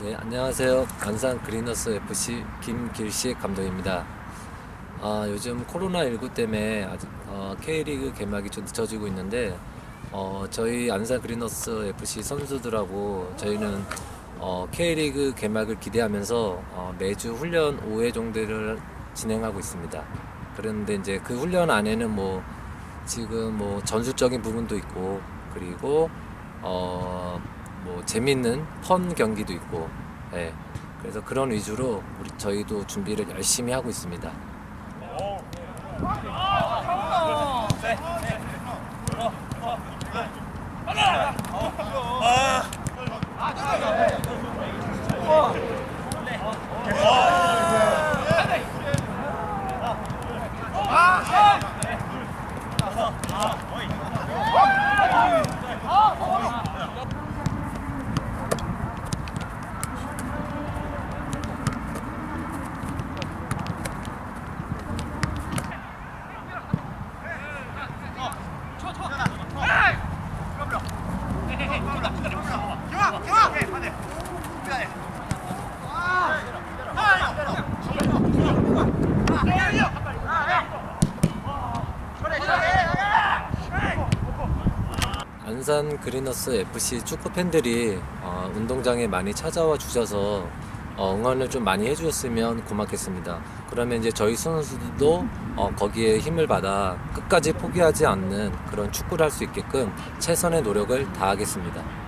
네, 안녕하세요. 안산 그리너스 FC 김길식 감독입니다. 아, 요즘 코로나19 때문에 아직 어, K리그 개막이 좀 늦춰지고 있는데 어, 저희 안산 그리너스 FC 선수들하고 저희는 어, K리그 개막을 기대하면서 어, 매주 훈련 5회 정도를 진행하고 있습니다. 그런데 이제 그 훈련 안에는 뭐 지금 뭐 전술적인 부분도 있고 그리고 어 뭐 재밌는 펀 경기도 있고 예 그래서 그런 위주로 우리 저희도 준비를 열심히 하고 있습니다. 안산 그리너스 FC 축구 팬들이 어, 운동장에 많이 찾아와 주셔서 어, 응원을 좀 많이 해주셨으면 고맙겠습니다. 그러면 이제 저희 선수들도 어, 거기에 힘을 받아 끝까지 포기하지 않는 그런 축구를 할 수 있게끔 최선의 노력을 다하겠습니다.